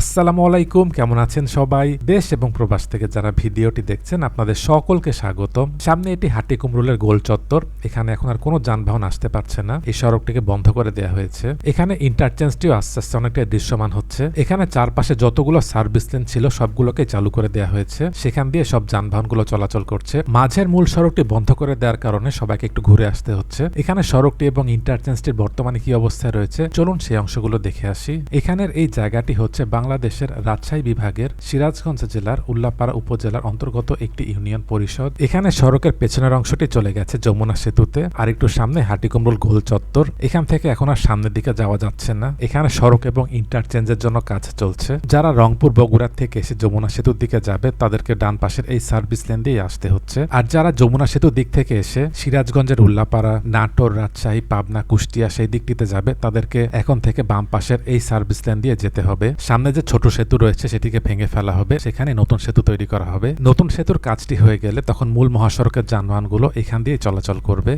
আসসালামু আলাইকুম, কেমন আছেন সবাই? দেশ এবং প্রবাস থেকে যারা ভিডিওটি দেখছেন, আপনাদের সকলকে স্বাগতম। সামনে এটি হাটি কুমরুলের গোল চত্বর। এখানে এখন আর কোনো যানবাহন আসতে পারছে না। এই সড়কটিকে বন্ধ করে দেওয়া হয়েছে। এখানে ইন্টারচেঞ্জটিও আস্তে আস্তে অনেকটা দৃশ্যমান হচ্ছে। এখানে চারপাশে যতগুলো সার্ভিস লেন ছিল সবগুলোকে চালু করে দেওয়া হয়েছে। সেখান দিয়ে সব যানবাহনগুলো চলাচল করছে। মাঝের মূল সড়কটি বন্ধ করে দেওয়ার কারণে সবাইকে একটু ঘুরে আসতে হচ্ছে। এখানে সড়কটি এবং ইন্টারচেঞ্জটির বর্তমানে কি অবস্থায় রয়েছে, চলুন সেই অংশগুলো দেখে আসি। এখানের এই জায়গাটি হচ্ছে বাংলাদেশের রাজশাহী বিভাগের সিরাজগঞ্জ জেলার উল্লাপাড়া উপজেলার অন্তর্গত একটি ইউনিয়ন পরিষদ। এখানে সড়কের পেছনের অংশটি চলে গেছে যমুনা সেতুতে, আর একটু সামনে হাটিকুমরুল গোল চত্বর। এখান থেকে এখন আর সামনের দিকে যাওয়া যাচ্ছে না। এখানে সড়ক এবং ইন্টারচেঞ্জের জন্য কাজ চলছে। যারা রংপুর, বগুড়া থেকে এসে যমুনা সেতুর দিকে যাবে, তাদেরকে ডান পাশের এই সার্ভিস লেন দিয়ে আসতে হচ্ছে। আর যারা যমুনা সেতুর দিক থেকে এসে সিরাজগঞ্জের উল্লাপাড়া, নাটোর, রাজশাহী, পাবনা, কুষ্টিয়া সেই দিকটিতে যাবে, তাদেরকে এখন থেকে বাম পাশের এই সার্ভিস লেন দিয়ে যেতে হবে। সামনে যে ছোট সেতু রয়েছে সেটিকে ভেঙে ফেলা হবে। সেখানে নতুন সেতু তৈরি করা হবে। নতুন সেতুর কাজটি হয়ে গেলে তখন মূল মহাসড়কের যানবাহনগুলো এখান দিয়ে চলাচল করবে।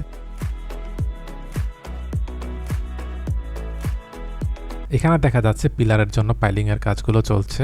এখানে দেখা যাচ্ছে পিলারের জন্য পাইলিংয়ের কাজগুলো চলছে।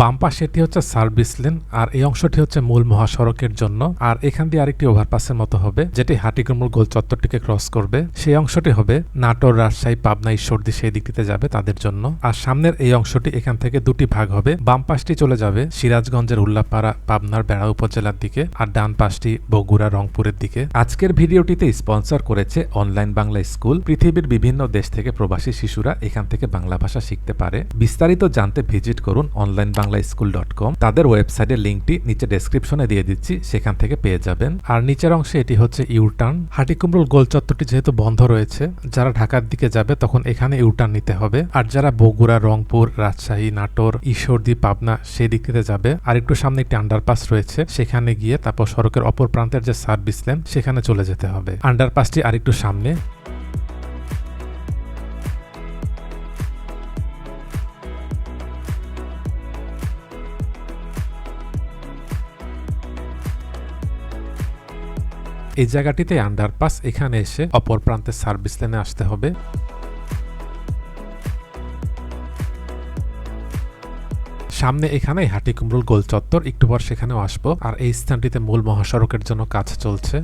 বাম পাশে এটি হচ্ছে সার্ভিস লেন, আর এই অংশটি হচ্ছে মূল মহাসড়কের জন্য। আর এখান দিয়ে আরেকটি ওভারপাসের মতো হবে, যেটি হাটিকুমুল গোল চত্বরটিকে ক্রস করবে। সেই অংশটি হবে নাটোর, রাজশাহী, পাবনা, ঈশ্বরদী সেই দিকটিতে যাবে তাদের জন্য। আর সামনের এই অংশটি এখান থেকে দুটি ভাগ হবে। বাম পাশটি চলে যাবে সিরাজগঞ্জের উল্লাপাড়া, পাবনার বেড়া উপজেলার দিকে, আর ডান পাশটি বগুড়া, রংপুরের দিকে। আজকের ভিডিওটিতে স্পন্সর করেছে অনলাইন বাংলা স্কুল। পৃথিবীর বিভিন্ন দেশ থেকে প্রবাসী শিশুরা এখান থেকে বাংলা ভাষা শিখতে পারে। বিস্তারিত জানতে ভিজিট করুন online Bangla school dot com. তাদের ওয়েবসাইটের লিঙ্কটি নিচে ডেসক্রিপশনে দিয়ে দিচ্ছি, সেখান থেকে পেয়ে যাবেন। আর নিচের অংশে এটি হচ্ছে ইউটার্ন। হাটিকুমরুল গোল চত্বরটি যেহেতু বন্ধ রয়েছে, যারা ঢাকার দিকে যাবে তখন এখানে ইউটার্ন নিতে হবে। আর যারা বগুড়া, রংপুর, রাজশাহী, নাটোর, ঈশ্বরদী, পাবনা সেই দিক থেকে যাবে, আর একটু সামনে একটি আন্ডারপাস রয়েছে, সেখানে গিয়ে তারপর সড়কের অপর প্রান্তের যে সার্ভিস লেন, সেখানে চলে যেতে হবে। আন্ডারপাসটি আরেকটু সামনে। এই জায়গাটিতে আন্ডারপাস এখানে এসে অপর প্রান্তে সার্ভিস লেনে আসতে হবে। সামনে এখানে হাটিকুমরুল গোল চত্বর একটু পর সেখানেও আসব। আর এই স্থানটিতে মূল মহাসড়কের জন্য কাজ চলছে।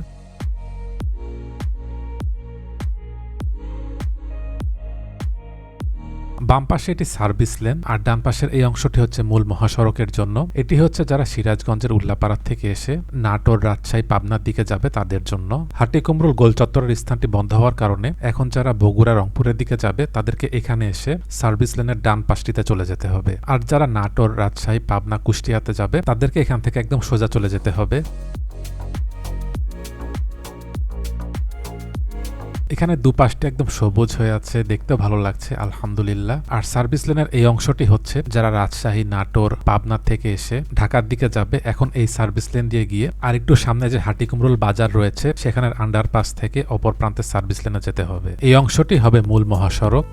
বাম পাশে এটি সার্ভিস লেন, আর ডান পাশের এই অংশটি হচ্ছে মূল মহাসড়কের জন্য। এটি হচ্ছে যারা সিরাজগঞ্জের উল্লাপাড়া থেকে এসে নাটোর, রাজশাহী, পাবনার দিকে যাবে তাদের জন্য। হাটিকুমরুল গোল চত্বরের স্থানটি বন্ধ হওয়ার কারণে এখন যারা বগুড়া, রংপুরের দিকে যাবে তাদেরকে এখানে এসে সার্ভিস লেনের ডান পাশটিতে চলে যেতে হবে। আর যারা নাটোর, রাজশাহী, পাবনা, কুষ্টিয়াতে যাবে তাদেরকে এখান থেকে একদম সোজা চলে যেতে হবে। এখানে দুপাশটি একদম সবুজ হয়ে আছে দেখতে ভালো লাগছে, আলহামদুলিল্লাহ। আর সার্ভিস লেনের এই অংশটি হচ্ছে যারা রাজশাহী, নাটোর, পাবনা থেকে এসে ঢাকার দিকে যাবে, এখন এই সার্ভিস লেন দিয়ে গিয়ে আর একটু সামনে যে হাটিকুমরুল বাজার রয়েছে, সেখানের আন্ডারপাস থেকে অপর প্রান্তে সার্ভিস লেনে যেতে হবে। এই অংশটি হবে মূল মহাসড়ক।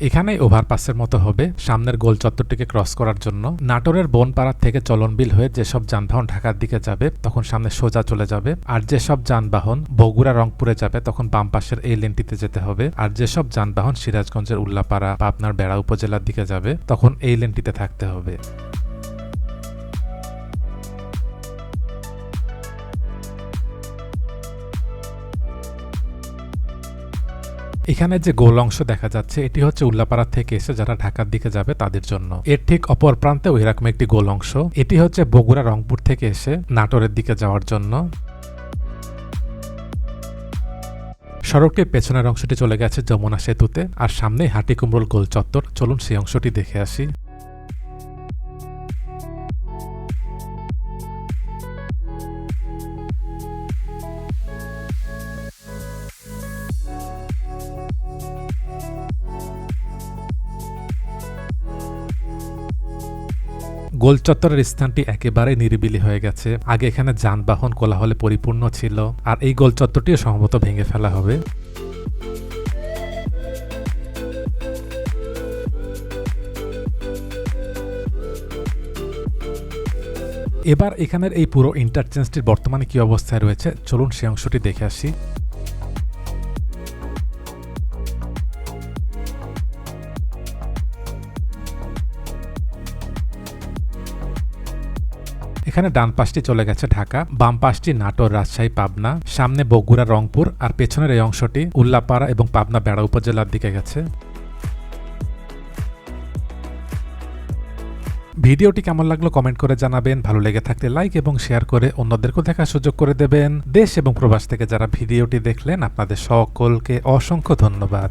এখানেই ওভারপাসের মতো হবে। সামনের গোল চত্বরটিকে ক্রস করার জন্য। নাটোরের বনপাড়া থেকে চলনবিল হয়ে যেসব যানবাহন ঢাকার দিকে যাবে, তখন সামনে সোজা চলে যাবে। আর যেসব যানবাহন বগুড়া, রংপুরে যাবে, তখন বাম পাশের এই লেনটিতে যেতে হবে। আর যেসব যানবাহন সিরাজগঞ্জের উল্লাপাড়া বা আপনার বেড়া উপজেলার দিকে যাবে, তখন এই লেনটিতে থাকতে হবে। এখানে যে গোল অংশ দেখা যাচ্ছে, এটি হচ্ছে উল্লাপাড়া থেকে এসে যারা ঢাকার দিকে যাবে তাদের জন্য। এর ঠিক অপর প্রান্তে ওই রকম একটি গোল অংশ। এটি হচ্ছে বগুড়া রংপুর থেকে এসে নাটোরের দিকে যাওয়ার জন্য। সড়কের পেছনের অংশটি চলে গেছে যমুনা সেতুতে। আর সামনে হাটিকুমরুল গোল চত্বর। চলুন সেই অংশটি দেখে আসি। গোল চত্বরের স্থানটি একেবারে নিরিবিলি হয়ে গেছে। আগে এখানে যানবাহন কোলাহলে পরিপূর্ণ ছিল। আর এই গোল চত্বরটিও সম্ভবত ভেঙে ফেলা হবে। এবার এখানের এই পুরো ইন্টারচেঞ্জটির বর্তমানে কি অবস্থায় রয়েছে, চলুন সে অংশটি দেখে আসি। এখানে ডান পাশটি চলে গেছে ঢাকা, বাম পাশটি নাটোর, রাজশাহী, পাবনা, সামনে বগুড়া, রংপুর, আর পেছনের এই অংশটি উল্লাপাড়া এবং পাবনা বেড়া উপজেলার দিকে গেছে। ভিডিওটি কেমন লাগল কমেন্ট করে জানাবেন, ভালো লেগে থাকলে লাইক এবং শেয়ার করে অন্যদেরকেও দেখার সুযোগ করে দেবেন। দেশ এবং প্রবাস থেকে যারা ভিডিওটি দেখলেন, আপনাদের সকলকে অসংখ্য ধন্যবাদ।